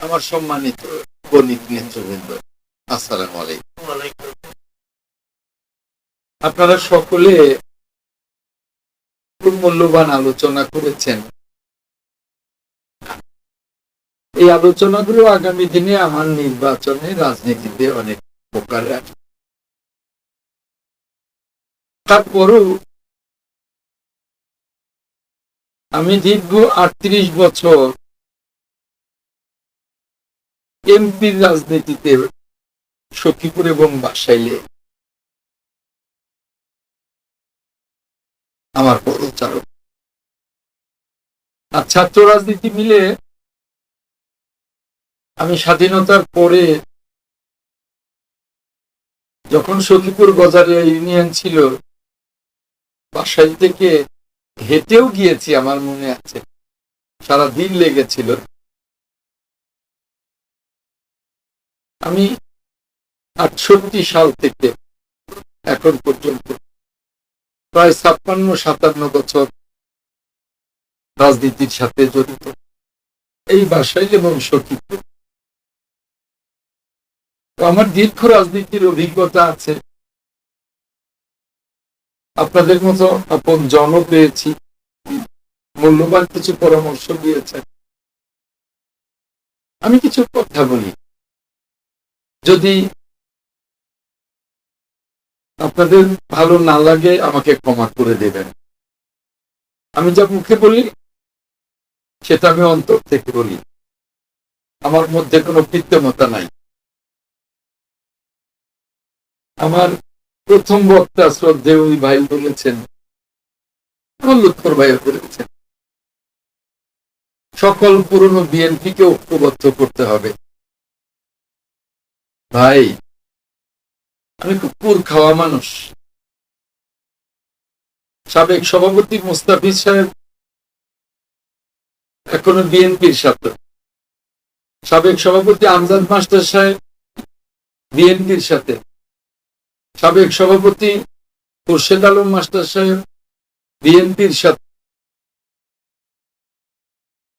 আমার সম্মানিত গণিত নেতৃবৃন্দ, আসসালাম আলাইকুম। আপনারা সকলে মূল্যবান আলোচনা করেছেন। এই আলোচনাগুলো আগামী দিনে আমার নির্বাচনে রাজনীতিতে অনেক উপকার তারপরও আমি দীর্ঘ আটত্রিশ বছর এমপির রাজনীতিতে সখীপুর এবং বাসাইলে আমার পদচারক আর ছাত্র রাজনীতি মিলে আমি স্বাধীনতার পরে যখন সখীপুর গজারিয়া ইউনিয়ন ছিল বাসাইল থেকে হেঁটেও গিয়েছি আমার মনে আছে। সারা দিন লেগেছিল। আমি আটষট্টি সাল থেকে এখন পর্যন্ত প্রায় ছাপ্পান্ন, সাতান্ন বছর রাজনীতির সাথে জড়িত। এই বাসাইল এবং তো আমার দীর্ঘ রাজনীতির অভিজ্ঞতা আছে। আপনাদের মতো আপন জন পেয়েছি। মূল্যবান কিছু পরামর্শ দিয়েছেন। আমি কিছু কথা বলি। যদি আপনাদের ভালো না লাগে, আমাকে ক্ষমা করে দেবেন। আমি যা মুখে বলি, সেটা আমি অন্তর থেকে বলি। আমার মধ্যে কোনো কৃত্রিমতা নাই। আমার প্রথম বক্তা শ্রদ্ধে ওই ভাই বলেছেন লুৎফর ভাইও বলেছেন, সকল পুরনো বিএনপিকে ঐক্যবদ্ধ করতে হবে। ভাই, আমি কুকুর খাওয়া মানুষ। সাবেক সভাপতি মুস্তাফিজ সাহেব, এখনও বিএনপির সাথে। সাবেক সভাপতি আমজাদ মাস্টার সাহেব, বিএনপির সাথে। সাবেক সভাপতি খুরশেদ আলম মাস্টার সাহেব, বিএনপির সাথে।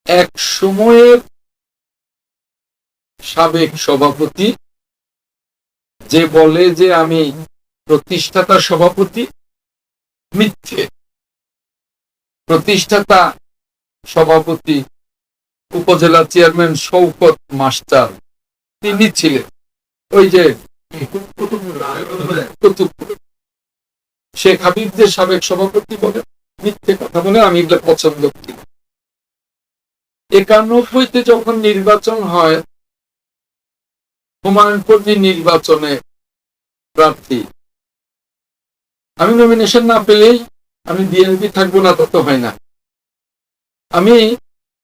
এক সময়ের সাবেক সভাপতি যে বলে যে আমি প্রতিষ্ঠাতা সভাপতি, মিথ্যে প্রতিষ্ঠাতা সভাপতি, উপজেলা চেয়ারম্যান শৌকত মাস্টার, তিনি ছিলেন ওই যে। শেখ হাবিব যে সাবেক সভাপতি বলে মিথ্যে কথা বলে আমি এগুলো পছন্দ করি একানব্বইতে যখন নির্বাচন হয় হুমায়ুন কর্মী নির্বাচনে প্রার্থী। আমি নমিনেশন না পেলেই আমি বিএনপি থাকব না তত হয় না। আমি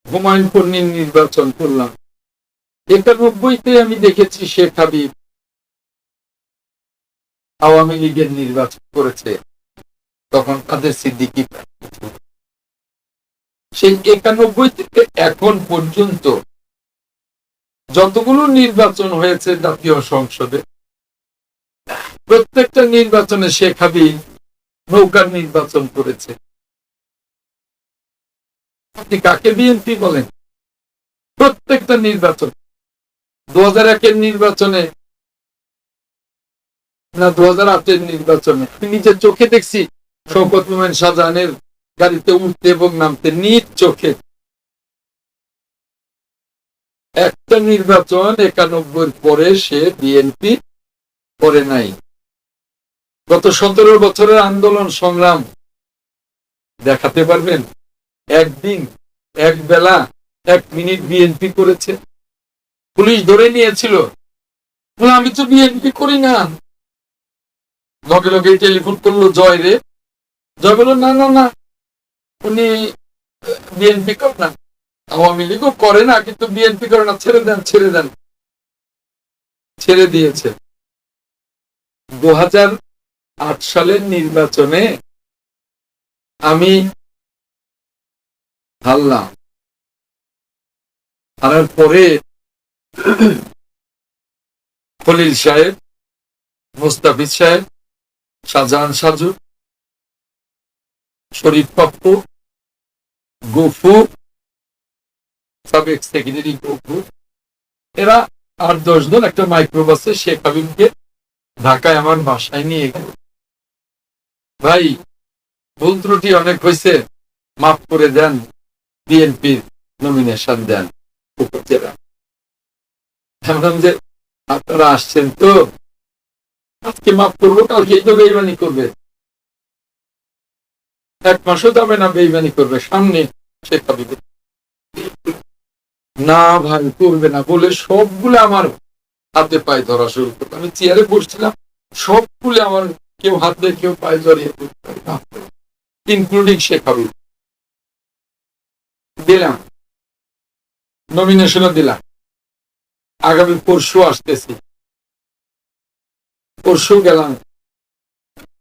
হুমায়ুন কর্মীর নির্বাচন করলাম। একানব্বইতে আমি দেখেছি শেখ হাবিব আওয়ামী লীগের নির্বাচন করেছে, তখন তাদের সিদ্দিকি। সেই একানব্বই থেকে এখন পর্যন্ত যতগুলো নির্বাচন হয়েছে জাতীয় সংসদে, প্রত্যেকটা নির্বাচনে শেখ হাবিব নৌকার নির্বাচন করেছে। আপনি কাকে বিএনপি বলেন? প্রত্যেকটা নির্বাচন। দু হাজার একের নির্বাচনে না দু হাজার আটের নির্বাচনে। নিজের চোখে দেখছি শওকত মোমেন শাহজাহানের গাড়িতে উঠতে এবং নামতে নিজ চোখে। একটা নির্বাচন একানব্বই পরে সে বিএনপি করে নাই। গত সতেরো বছরের আন্দোলন সংগ্রাম, দেখাতে পারবেন? একদিন এক বেলা এক মিনিট বিএনপি করেছে। পুলিশ ধরে নিয়েছিল। আমি তো বিএনপি করি না। লগে লগে টেলিফোন করল, জয় রে। জয় বলল, না না না, উনি বিএনপি করে না। আওয়ামী লীগও করে না, কিন্তু বিএনপি করে না। ছেড়ে দেন ছেড়ে দেন। ছেড়ে দিয়েছে। দু সালের নির্বাচনে আমি হারলাম। হারার পরে খলিল সাহেব, মুস্তাফিজ সাহেব, শাহজাহান সাজু, শরীফ পাপ্পু, গফু সাবেক সেক্রেটারি গফু এরা আট দশ জন একটা মাইক্রোবাসে শেখ হাবিবকে ঢাকায় আমার বাসায় নিয়ে গেল। ভাই, ভুল ত্রুটি অনেক হয়েছে, মাফ করে দেন বিএনপির নমিনেশন দেন, উপজেলা। ভাবলাম যে, আপনারা আসছেন তো, আজকে মাফ করব, কালকে তো বেইমানি করবে। এক মাসও যাবে না, বেইমানি করবে, সামনে শেখ হাবিব না ভাই, করবে না। বলে সবগুলো আমার হাতে পায়ে ধরা শুরু করতো আমি চেয়ারে বসছিলাম, সবগুলো আমার কেউ হাত কেউ পায়ে জড়িয়ে ইনক্লুডিং শেখ হাবিব দিলাম। নমিনেশনও দিলাম। আগামী পরশু আসতেছি। পরশু গেলাম।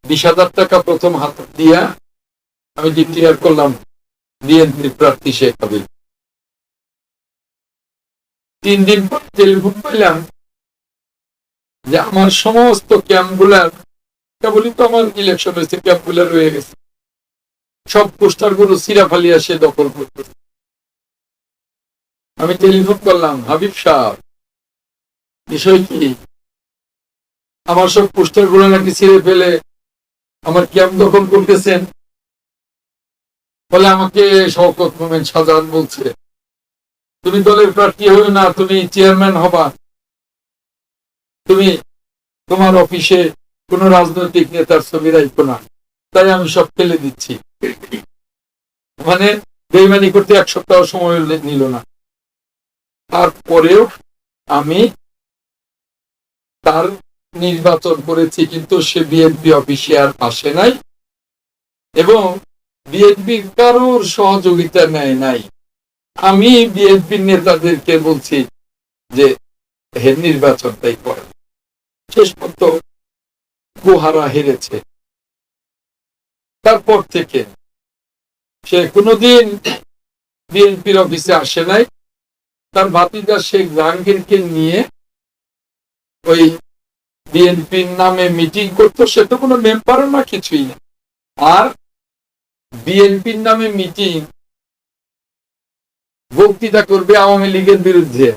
বিশ হাজার টাকা প্রথম হাত দিয়া আমি ডিক্লেয়ার করলাম। বিএনপির প্রার্থী শেখ হাবিব তিন দিন পর টেলিফোন পাইলাম যে আমার সমস্ত ক্যাম্পগুলার কেবলই তো আমার ইলেকশন হয়েছে ক্যাম্পগুলা রয়ে গেছে। সব পোস্টারগুলো সিরা ফালিয়া সে দখল করতেছে আমি টেলিফোন করলাম, হাবিব সাহ বিষয় কি? আমার সব পোস্টারগুলো নাকি ছিঁড়ে ফেলে আমার ক্যাম্প দখল করতেছেন? বলে আমাকে শওকত মোমেন সাজান বলছে তুমি দলের প্রার্থী হইও না, তুমি চেয়ারম্যান হবা। তুমি তোমার অফিসে কোন রাজনৈতিক নেতার ছবি রাখব না। তাই আমি সব ফেলে দিচ্ছি। মানে বেইমানি করতে এক সপ্তাহ সময় নিল না। তারপরেও আমি তার নির্বাচন করেছি, কিন্তু সে বিএনপি অফিসে আর আসে নাই এবং বিএনপি কারোর সহযোগিতা নেয় নাই। আমি বিএনপির নেতাদেরকে বলছি যে হে নির্বাচনটাই করে শেষ পর্যন্ত গুহারা হেরেছে। তারপর থেকে সে কোনোদিন বিএনপির অফিসে আসে নাই। তার ভাতিজা শেখ জাহাঙ্গীরকে নিয়ে ওই বিএনপির নামে মিটিং করতো, সে তো কোনো মেম্বারও না, কিছুই না। আর বিএনপির নামে মিটিং বক্তৃতা করবে আওয়ামী লীগের বিরুদ্ধে।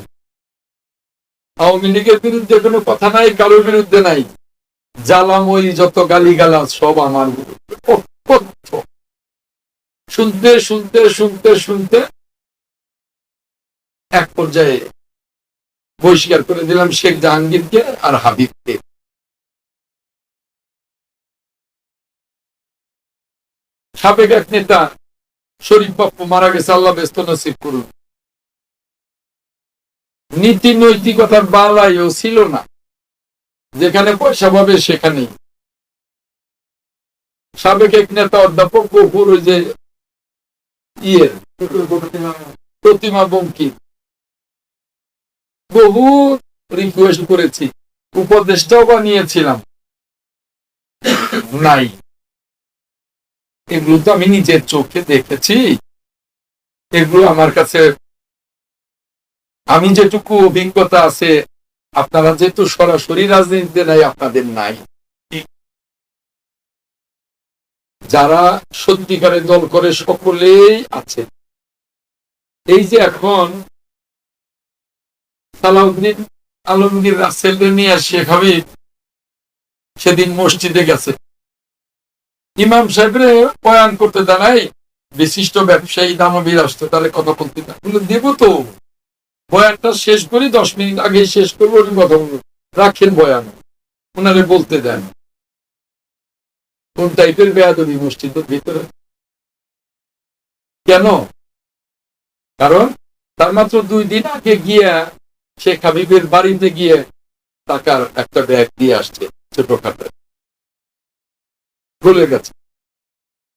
আওয়ামী লীগের বিরুদ্ধে কোনো কথা নাই, কারোর বিরুদ্ধে নাই। জ্বালাময়ী যত গালি গালা সব আমার শুনতে শুনতে শুনতে শুনতে এক পর্যায়ে বহিষ্কার করে দিলাম শেখ জাহাঙ্গীরকে আর হাবিবকে। সাবেক এক নেতা শরীফ বাপ্পু মারা গেছে, আল্লাহ ব্যস্ত নসিব করুন। নীতি নৈতিকতার বালাইও ছিল না। যেখানে পয়সা পাবে সেখানেই। সাবেক এক নেতা অধ্যাপক গফুর যে ইয়ের প্রতিমা বঙ্কিম বহু রিকোয়েস্ট করেছি, উপদেষ্টাও বানিয়েছিলাম। নাই। এগুলো তো আমি নিজের চোখে দেখেছি। এগুলো আমার কাছে আমি যেটুকু অভিজ্ঞতা আছে, আপনারা যেহেতু সরাসরি রাজনীতিতে নাই, আপনাদের নাই। যারা সত্যিকারের দল করে সকলেই আছে। এই যে এখন সালাউদ্দিন আলমগীর রাসেল নিয়ে শেখ হাবিব সেদিন মসজিদে গেছে। ইমাম সাহেবরে বয়ান করতে দাঁড়াই বিশিষ্ট ব্যবসায়ী, দানবীর আসতো, তাহলে কথা বলতে না। দেব তো। বয়ানটা শেষ করি, দশ মিনিট আগে শেষ করব কথা বলব। রাখেন বয়ান ওনারে বলতে দেন। কোন টাইপের বেয়াদবি মসজিদের ভিতরে? কেন? কারণ তার মাত্র দুই দিন আগে গিয়া শেখ হাবিবের বাড়িতে গিয়ে টাকার একটা ব্যাগ দিয়ে আসছে ছোটখাটো। ভুলে গেছে।